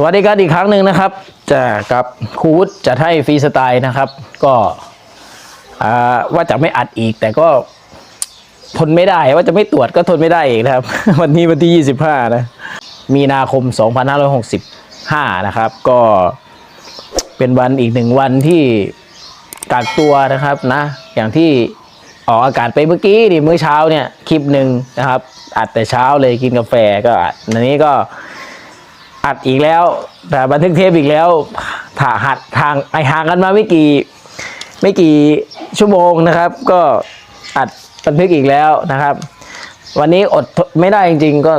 สวัสดีครับอีกครั้งหนึ่งนะครับจะกับครูวุฒิจะให้ฟรีสไตล์นะครับ ก็ว่าจะไม่อัดอีก แต่ก็ทนไม่ได้ว่าจะไม่ตรวจก็ทนไม่ได้อีกนะครับ วันนี้วันที่ 25 นะ มีนาคม 2565 นะครับ ก็เป็นวันอีกหนึ่งวันที่กักตัวนะครับนะ อย่างที่ออกอากาศไปเมื่อกี้นี่มื้อเช้าเนี่ยคลิปหนึ่งนะครับ อัดแต่เช้าเลยกินกาแฟก็อัดอันนี้ก็ อัดอีกแล้วแต่บันทึกเทปอีกแล้วถ่าหัดทางไอห่างกันมาไม่กี่ไม่กี่ชั่วโมงนะครับ ก็อัดบันทึกอีกแล้วนะครับ วันนี้อดทนไม่ได้จริงๆ ก็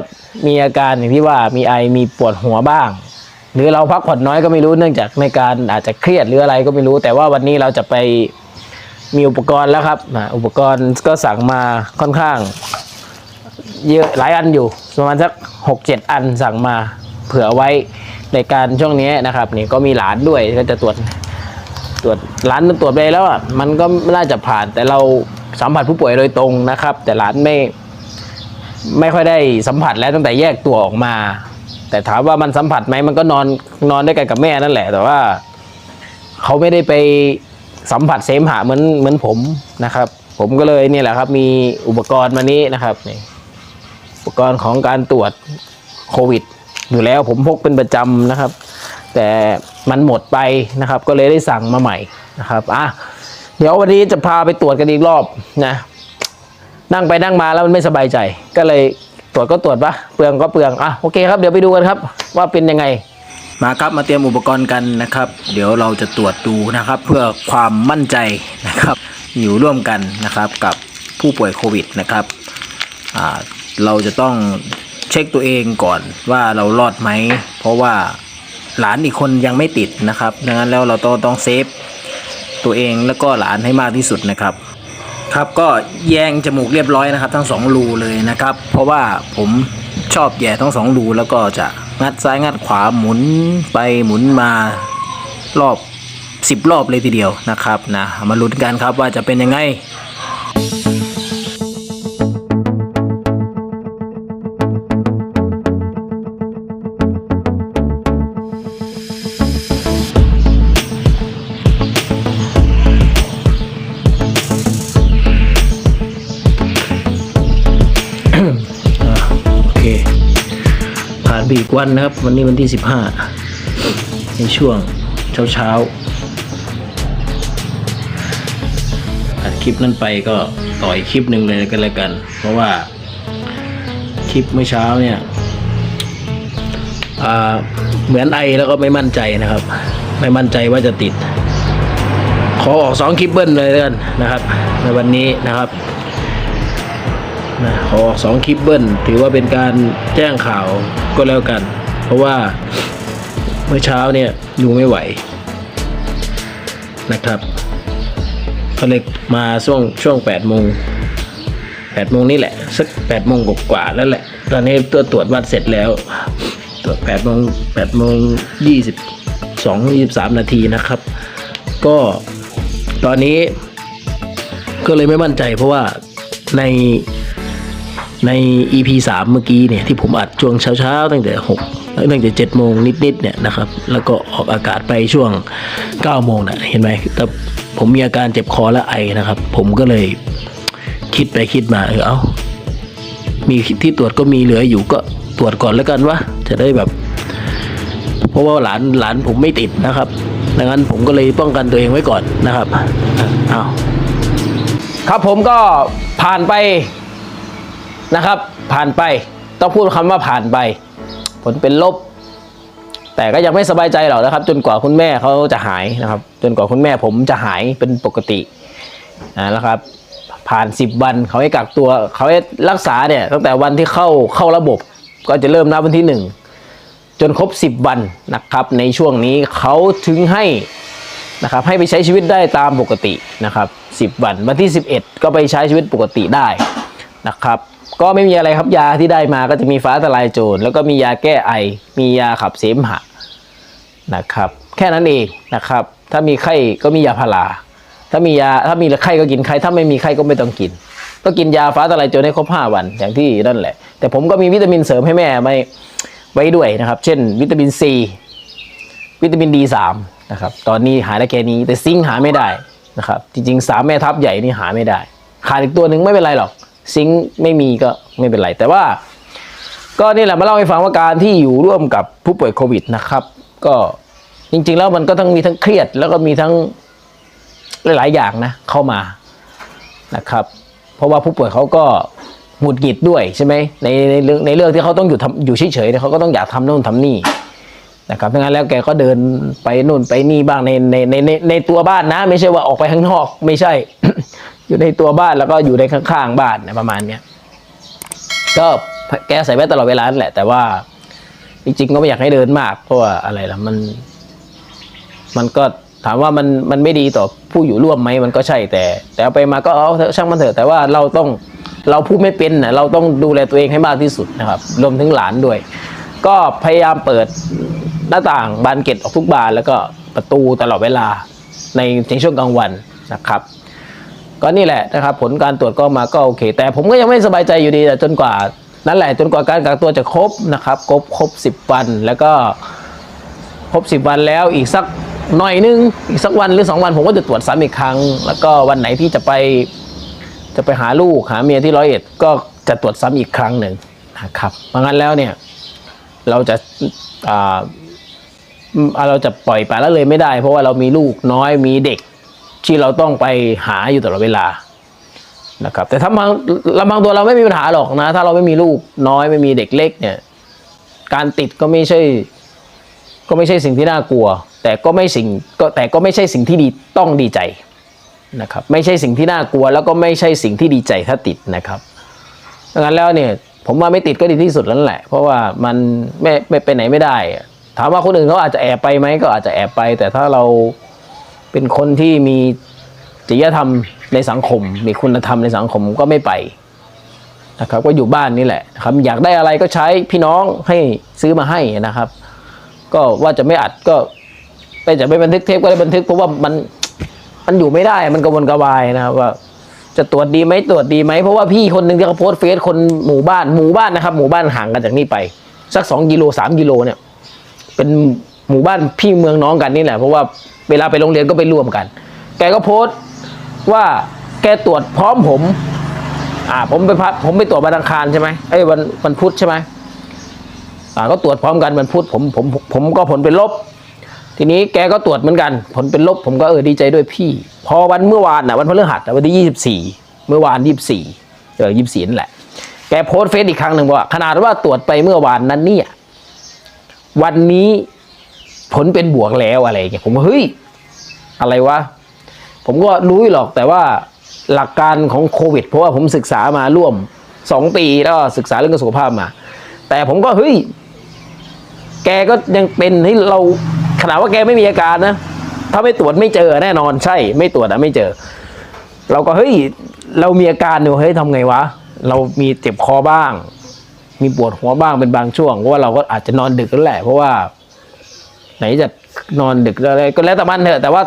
มีอาการอย่างที่ว่ามีไอมีปวดหัวบ้าง หรือเราพักผ่อนน้อยก็ไม่รู้เนื่องจากในการอาจจะเครียดหรืออะไรก็ไม่รู้ แต่ว่าวันนี้เราจะไปมีอุปกรณ์แล้วครับอุปกรณ์ก็สั่งมาค่อนข้าง เยอะหลายอันอยู่ประมาณสักหกเจ็ดอันสั่งมา เผื่อไว้ในการช่วงนี้นะครับนี่ก็มีหลานด้วยก็จะตรวจตรวจหลานตรวจไปแล้วอะมันก็น่าจะผ่านแต่เราสัมผัสผู้ป่วยโดยตรงนะครับ แต่หลานไม่ไม่ค่อยได้สัมผัสแล้วตั้งแต่แยกตัวออกมา แต่ถามว่ามันสัมผัสไหมมันก็นอนนอนด้วยกันกับแม่นั่นแหละ แต่ว่าเขาไม่ได้ไปสัมผัสเสมหะเหมือนเหมือนผมนะครับ ผมก็เลยนี่แหละครับ มีอุปกรณ์มานี้นะครับนี่อุปกรณ์ของการตรวจโควิด อยู่แล้วผมพกเป็นประจำนะครับ แต่มันหมดไปนะครับ ก็เลยได้สั่งมาใหม่นะครับอะเดี๋ยววันนี้จะพาไปตรวจกันอีกรอบนะนั่งไปนั่งมาแล้วมันไม่สบายใจ ก็เลยตรวจก็ตรวจปะเปลืองก็เปลืองอะโอเคครับเดี๋ยวไปดูกันครับ ว่าเป็นยังไงมาครับมาเตรียมอุปกรณ์กันนะครับ เดี๋ยวเราจะตรวจดูนะครับ เพื่อความมั่นใจนะครับ อยู่ร่วมกันนะครับกับผู้ป่วยโควิดนะครับเราจะต้อง เช็คตัวเองก่อนว่าเรารอดไหม เพราะว่าหลานอีกคนยังไม่ติดนะครับดังนั้นแล้วเราต้องต้องเซฟตัวเองแล้วก็หลานให้มากที่สุดนะครับ ครับก็แยงจมูกเรียบร้อยนะครับ ทั้งสองรูเลยนะครับ เพราะว่าผมชอบแย่ทั้งสองรูแล้วก็จะงัดซ้ายงัดขวาหมุนไปหมุนมารอบสิบรอบเลยทีเดียวนะครับนะมาลุ้นกันครับว่าจะเป็นยังไง วันนะครับ วันนี้วันที่สิบห้าในช่วงเช้าเช้าอัดคลิปนั้นไปก็ต่ออีกคลิปหนึ่งเลยกันแล้วกัน เพราะว่าคลิปเมื่อเช้าเนี่ยเหมือนไอแล้วก็ไม่มั่นใจนะครับ ไม่มั่นใจว่าจะติด ขอออกสองคลิปเบิ้ลเลยแล้วกันนะครับ ในวันนี้นะครับ นะขออกสองคลิปเบิ้ลถือว่าเป็นการแจ้งข่าวก็แล้วกัน เพราะว่าเมื่อเช้าเนี่ยดูไม่ไหวนะครับก็เลยมาช่วงช่วงแปดโมงแปดโมงนี่แหละ สักแปดโมงกว่าแล้วแหละ ตอนนี้ตัวตรวจวัดเสร็จแล้ว ตรวจแปดโมงแปดโมงยี่สิบสองยี่สิบสามนาทีนะครับ ก็ตอนนี้ก็เลยไม่มั่นใจเพราะว่าใน ใน EP 3 เมื่อกี้เนี่ยที่ผมอัดช่วงเช้าๆตั้งแต่6ตั้งแต่7โมงนิดๆเนี่ยนะครับแล้วก็ออกอากาศไปช่วง9โมงนะเห็นไหมแต่ผมมีอาการเจ็บคอและไอนะครับ ผมก็เลยคิดไปคิดมาเออเอามีที่ตรวจก็มีเหลืออยู่ก็ตรวจก่อนแล้วกันวะจะได้แบบ เพราะว่าหลานหลานผมไม่ติดนะครับดังนั้นผมก็เลยป้องกันตัวเองไว้ก่อนนะครับอ้าวครับผมก็ผ่านไป นะครับ ผ่านไปต้องพูดคำว่าผ่านไป ผลเป็นลบ แต่ก็ยังไม่สบายใจหรอกนะครับ จนกว่าคุณแม่เขาจะหายนะครับ จนกว่าคุณแม่ผมจะหายเป็นปกตินะครับ ผ่าน 10 วันเขาให้กักตัวเขาให้รักษาเนี่ยตั้งแต่วันที่เข้าเข้าระบบ ก็จะเริ่มนับวันที่ 1 จนครบ 10 วันนะครับ ในช่วงนี้เขาถึงให้นะครับให้ไปใช้ชีวิตได้ตามปกตินะครับ 10 วัน วันที่ 11 ก็ไปใช้ชีวิตปกติได้นะครับ ก็ไม่มีอะไรครับยาที่ได้มาก็จะมีฟ้าทลายโจรแล้วก็มียาแก้ไอ มียาขับเสมหะนะครับ แค่นั้นเองนะครับ ถ้ามีไข้ก็มียาพาราถ้ามียาถ้ามีไข้ก็กินไข้ถ้าไม่มีไข้ก็ไม่ต้องกิน ก็กินยาฟ้าทลายโจรให้ครบห้าวันอย่างที่นั่นแหละ แต่ผมก็มีวิตามินเสริมให้แม่ไม่ไว้ด้วยนะครับ เช่น วิตามินซีวิตามินดีสามนะครับตอนนี้หาได้แค่นี้แต่ซิงหาไม่ได้นะครับจริงๆสามแม่ทัพใหญ่นี่หาไม่ได้ขาดอีกตัวหนึ่งไม่เป็นไรหรอก ซิงค์ไม่มีก็ไม่เป็นไร แต่ว่า ก็นี่แหละมาเล่าให้ฟังว่าการที่อยู่ร่วมกับผู้ป่วยโควิดนะครับ ก็จริง ๆ แล้วมันก็ต้องมีทั้งเครียด แล้วก็มีทั้งหลาย ๆ อย่างนะเข้ามานะครับ เพราะว่าผู้ป่วยเขาก็หงุดหงิดด้วยใช่ไหมในในเรื่องในเรื่องที่เขาต้องอยู่ทำอยู่เฉยๆเนี่ยเขาก็ต้องอยากทำโน่นทำนี่นะครับดังนั้นแล้วแกก็เดินไปนู่นไปนี่บ้างในในในในในตัวบ้านนะ ไม่ใช่ว่าออกไปข้างนอก ไม่ใช่ อยู่ในตัวบ้านแล้วก็อยู่ในข้างๆบ้านนะประมาณเนี้ยก็แกใส่ไว้ตลอดเวลาแหละ แต่ว่าจริงๆก็ไม่อยากให้เดินมากเพราะว่าอะไรล่ะมัน มันก็ถามว่ามันมันไม่ดีต่อผู้อยู่ร่วมไหมมันก็ใช่แต่ แต่ไปมาก็เอาช่างมันเถอะแต่ว่าเราต้องเราพูดไม่เป็นนะเราต้องดูแลตัวเองให้มากที่สุดนะครับ รวมถึงหลานด้วย ก็พยายามเปิดหน้าต่างบานเกล็ดออกทุกบานแล้วก็ประตูตลอดเวลาในในช่วงกลางวันนะครับ ก็นี่แหละนะครับผลการตรวจก็มาก็โอเค แต่ผมก็ยังไม่สบายใจอยู่ดีจนกว่านั่นแหละจนกว่าการกักตัวจะครบนะครับครบครบสิบวันแล้วก็ครบสิบวันแล้วอีกสักหน่อยนึงอีกสักวันหรือสองวันผมก็จะตรวจซ้ำอีกครั้ง แล้วก็วันไหนที่จะไปจะไปหาลูกหาเมียที่ร้อยเอ็ดก็จะตรวจซ้ำอีกครั้งหนึ่งนะครับเพราะงั้นแล้วเนี่ยเราจะอ่าเราจะปล่อยไปและละเลยไม่ได้ เพราะว่าเรามีลูกน้อยมีเด็ก ที่เราต้องไปหาอยู่ตลอดเวลานะครับ แต่ถ้าบางลำพังตัวเราไม่มีปัญหาหรอกนะ ถ้าเราไม่มีลูกน้อยไม่มีเด็กเล็กเนี่ย การติดก็ไม่ใช่ ก็ไม่ใช่สิ่งที่น่ากลัว แต่ก็ไม่สิ่งก็แต่ก็ไม่ใช่สิ่งที่ดีต้องดีใจนะครับ ไม่ใช่สิ่งที่น่ากลัว แล้วก็ไม่ใช่สิ่งที่ดีใจถ้าติดนะครับดังนั้นแล้วเนี่ยผมว่าไม่ติดก็ดีที่สุดแล้วแหละ เพราะว่ามันไม่ไม่ไปไหนไม่ได้ ถามว่าคนอื่นเขาอาจจะแอบไปไหมก็อาจจะแอบไป แต่ถ้าเรา เป็นคนที่มีจริยธรรมในสังคม มีคุณธรรมในสังคมก็ไม่ไปนะครับก็อยู่บ้านนี่แหละนะครับอยากได้อะไรก็ใช้พี่น้องให้ซื้อมาให้นะครับ ก็ว่าจะไม่อัดก็ไปจะไม่บันทึกเทปก็ได้บันทึกเพราะว่ามันมันอยู่ไม่ได้มันกระวนกระวายนะครับว่า จะตรวจดีไหมตรวจดีไหมเพราะว่าพี่คนหนึ่งที่เขาโพสเฟซคนหมู่บ้านหมู่บ้านนะครับ หมู่บ้านห่างกันจากนี่ไป สักสองกิโลสามกิโลเนี่ย เป็นหมู่บ้านพี่เมืองน้องกันนี่แหละเพราะว่า เวลาไปโรงเรียนก็ไปร่วมกัน แกก็โพสต์ว่าแกตรวจพร้อมผม อ่า ผมไปพักผมไปตรวจวันอังคารใช่ไหมไอ้วันวันพุธใช่ไหมอ่าก็ตรวจพร้อมกันวันพุธผมผมผมก็ผลเป็นลบ ทีนี้แกก็ตรวจเหมือนกัน ผลเป็นลบ ผมก็เออดีใจด้วยพี่ พอวันเมื่อวานน่ะวันพฤหัสน่ะวันที่ยี่สิบสี่เมื่อวานยี่สิบสี่เออยี่สิบสี่นั่นแหละ แกโพสต์เฟซอีกครั้งหนึ่งว่า ขนาดว่าตรวจไปเมื่อวานนั้นเนี่ย วันนี้ ผลเป็นบวกแล้วอะไรอย่างเงี้ยผมเฮ้ยอะไรวะผมก็รู้หรอกแต่ว่าหลักการของโควิด เพราะว่าผมศึกษามาร่วมสองปีแล้วศึกษาเรื่องสุขภาพมา แต่ผมก็เฮ้ยแกก็ยังเป็นให้เราขนาดว่าแกไม่มีอาการนะ ถ้าไม่ตรวจไม่เจอแน่นอนใช่ ไม่ตรวจอะไม่เจอ เราก็เฮ้ยเรามีอาการอยู่ยเฮ้ยทำไงวะ เรามีเจ็บคอบ้าง มีปวดหัวบ้างเป็นบางช่วงเพราะว่าเราก็อาจจะนอนดึกแล้วแหละเพราะว่า ไหนจะนอนดึกอะไรก็แล้วแต่มันเถอะแต่ว่า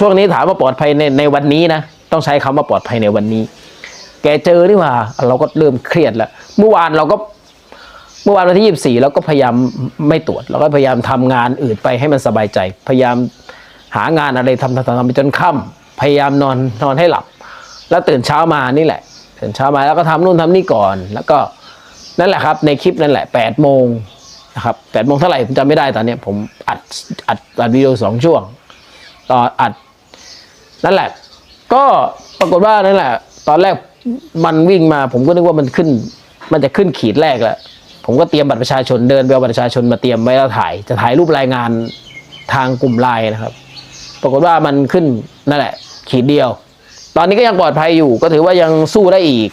ช่วงนี้ถามว่าปลอดภัยในในวันนี้นะต้องใช้คำว่าปลอดภัยในวันนี้ แกเจอนี่ว่าเราก็เริ่มเครียดแล้วเมื่อวานเราก็เมื่อวานวันที่ยี่สี่เราก็พยายามไม่ตรวจเราก็พยายามทำงานอื่นไปให้มันสบายใจ พยายามหางานอะไรทำทำทำไปจนค่ำพยายามนอนนอนให้หลับ แล้วตื่นเช้ามานี่แหละตื่นเช้ามาแล้วก็ทำนู่นทำนี่ก่อน แล้วก็นั่นแหละครับ ในคลิปนั่นแหละแปดโมง นะครับแปดโมงเท่าไหร่ผมจำไม่ได้ตอนนี้ผมอัดอัดอัดวิดีโอสองช่วงตอนอัดนั่นแหละ ก็ปรากฏว่านั่นแหละ ตอนแรกมันวิ่งมา ผมก็นึกว่ามันขึ้น มันจะขึ้นขีดแรกแล้วผมก็เตรียมบัตรประชาชนเดินไปเอาบัตรประชาชนมาเตรียมไว้แล้วถ่าย จะถ่ายรูปรายงานทางกลุ่มไลน์นะครับ ปรากฏว่ามันขึ้นนั่นแหละ ขีดเดียว ตอนนี้ก็ยังปลอดภัยอยู่ ก็ถือว่ายังสู้ได้อีก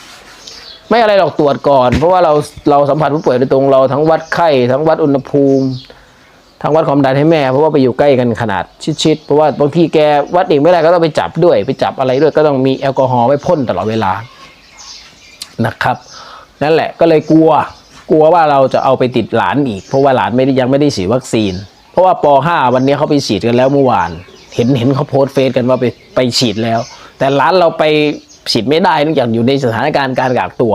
ไม่อะไรหรอกตรวจก่อน เพราะว่าเราเราสัมผัสผู้ป่วยโดยตรงเราทั้งวัดไข้ทั้งวัดอุณหภูมิทั้งวัดความดันให้แม่เพราะว่าไปอยู่ใกล้กันขนาดชิดๆเพราะว่าบางทีแกวัดเองไม่ได้ก็ต้องไปจับด้วย ไปจับอะไรด้วยก็ต้องมีแอลกอฮอล์ไว้พ่นตลอดเวลานะครับ นั่นแหละก็เลยกลัวกลัวว่าเราจะเอาไปติดหลานอีก เพราะว่าหลานไม่ได้ยังไม่ได้ฉีดวัคซีน เพราะว่าป .5 วันนี้เขาไปฉีดกันแล้วเมื่อวาน เห็นเห็นเขาโพสต์เฟซกันว่าไปไปฉีดแล้ว แต่หลานเราไป ฉีดไม่ได้เนื่องจากอยู่ในสถานการณ์การกักตัว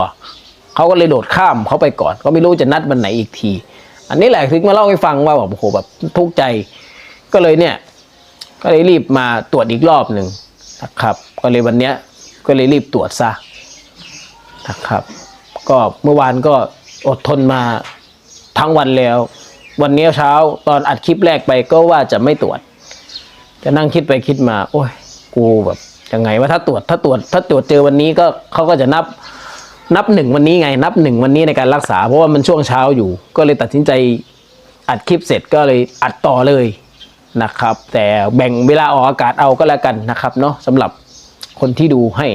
เขาก็เลยโดดข้ามเขาไปก่อน ก็ไม่รู้จะนัดวันไหนอีกที อันนี้แหละถึงมาเล่าให้ฟังว่าแบบโอ้โหแบบทุกข์ใจ ก็เลยเนี่ย ก็เลยรีบมาตรวจอีกรอบหนึ่งนะครับ ก็เลยวันเนี้ยก็เลยรีบตรวจซะนะครับ ก็เมื่อวานก็อดทนมาทั้งวันแล้ว วันนี้เช้าตอนอัดคลิปแรกไปก็ว่าจะไม่ตรวจ จะนั่งคิดไปคิดมา โอ้ย กูแบบ ยังไงว่าถ้าตรวจถ้าตรวจถ้าตรวจเจอวันนี้ก็เขาก็จะนับนับหนึ่งวันนี้ไง นับหนึ่งวันนี้ในการรักษา เพราะว่ามันช่วงเช้าอยู่ ก็เลยตัดสินใจอัดคลิปเสร็จก็เลยอัดต่อเลยนะครับ แต่แบ่งเวลาออกอากาศเอาก็แล้วกันนะครับเนาะสำหรับคนที่ดูให้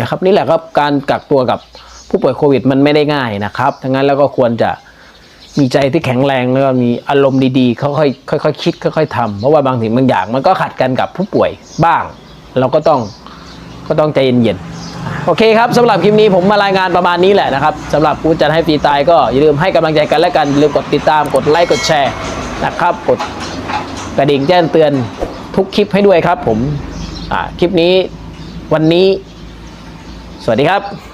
นะครับ นี่แหละครับการกักตัวกับผู้ป่วยโควิดมันไม่ได้ง่ายนะครับทั้งนั้นแล้วก็ควรจะมีใจที่แข็งแรงแล้วก็มีอารมณ์ดีๆค่อยๆค่อยๆคิดค่อยๆทำเพราะว่าบางสิ่งบางอย่างมันก็ขัดกันกับผู้ป่วยบ้าง เราก็ต้อง ก็ต้องใจเย็นๆโอเคครับสำหรับคลิปนี้ผมมารายงานประมาณนี้แหละนะครับสำหรับกูจัดให้ฟรีตายก็อย่าลืมให้กำลังใจกันและกันอย่าลืมกดติดตามกดไลค์กดแชร์นะครับกดกระดิ่งแจ้งเตือนทุกคลิปให้ด้วยครับ ผมคลิปนี้วันนี้ สวัสดีครับ